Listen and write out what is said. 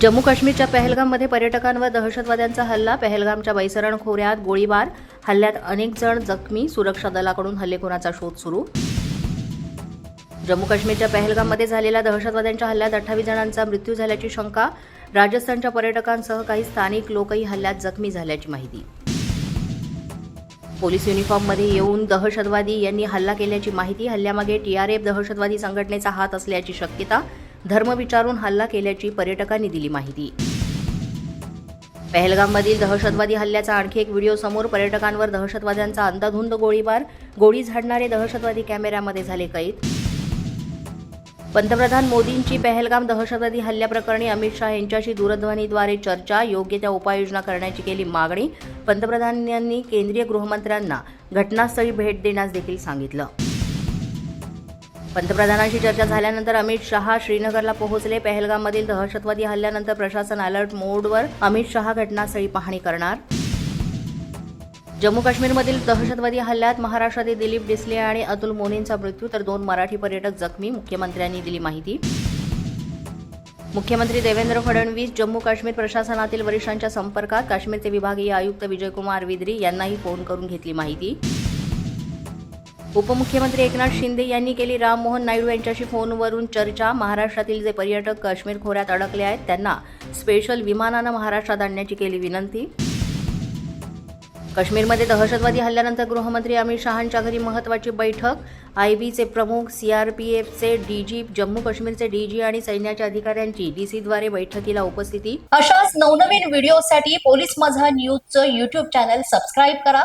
जम्मू काश्मीरच्या पहलगाममध्ये पर्यटकांवर दहशतवाद्यांचा हल्ला. पहलगामच्या बैसरण खोऱ्यात गोळीबार. हल्ल्यात अनेक जण जखमी. सुरक्षा दलाकडून हल्लेखोराचा शोध सुरू. जम्मू काश्मीरच्या पहलगाममध्ये झालेल्या दहशतवाद्यांच्या हल्ल्यात अठ्ठावीस जणांचा मृत्यू झाल्याची शंका. राजस्थानच्या पर्यटकांसह काही स्थानिक लोकही हल्ल्यात जखमी झाल्याची माहिती. पोलीस युनिफॉर्ममध्ये येऊन दहशतवादी यांनी हल्ला केल्याची माहिती. हल्ल्यामागे टीआरएफ दहशतवादी संघटनेचा हात असल्याची शक्यता. धर्म विचारून हल्ला केल्याची पर्यटकांनी दिली माहिती. पहलगाममधील दहशतवादी हल्ल्याचा आणखी एक व्हिडिओ समोर पर्यटकांवर दहशतवाद्यांचा अंधाधुंद गोळीबार गोळी झाडणारे दहशतवादी कॅमेऱ्यामध्ये झाले कैद. पंतप्रधान मोदींची पहलगाम दहशतवादी हल्ल्याप्रकरणी अमित शहा यांच्याशी दूरध्वनीद्वारे चर्चा योग्य त्या उपाययोजना करण्याची केली मागणी पंतप्रधानांनी केंद्रीय गृहमंत्र्यांना घटनास्थळी भेट देण्यास देखील सांगितलं. पंतप्रधानांशी चर्चा झाल्यानंतर अमित शहा श्रीनगरला पोहोचले. पहलगाममधील दहशतवादी हल्ल्यानंतर प्रशासन अलर्ट मोडवर अमित शहा घटनास्थळी पाहणी करणार. जम्मू काश्मीरमधील दहशतवादी हल्ल्यात महाराष्ट्रातील दिलीप डिसले आणि अतुल मोनींचा मृत्यू तर दोन मराठी पर्यटक जखमी मुख्यमंत्र्यांनी दिली माहिती. मुख्यमंत्री देवेंद्र फडणवीस जम्मू काश्मीर प्रशासनातील वरिष्ठांच्या संपर्कात काश्मीरचे विभागीय आयुक्त विजयकुमार विद्री यांनाही फोन करून घेतली माहिती. उपमुख्यमंत्री एकनाथ शिंदे यांनी केली राममोहन नायडू यांच्याशी फोनवरून चर्चा. महाराष्ट्रातील जे पर्यटक काश्मीर खोऱ्यात अडकले आहेत त्यांना स्पेशल विमानानं महाराष्ट्रात आणण्याची केली विनंती. काश्मीरमध्ये दहशतवादी हल्ल्यानंतर गृहमंत्री अमित शहांच्या घरी महत्वाची बैठक. आयबीचे प्रमुख सीआरपीएफचे डीजी जम्मू काश्मीरचे डीजी आणि सैन्याच्या अधिकाऱ्यांची डीसीद्वारे बैठकीला उपस्थिती. अशाच नवनवीन व्हिडिओसाठी पोलीस माझा न्यूजचं युट्यूब चॅनल सबस्क्राईब करा.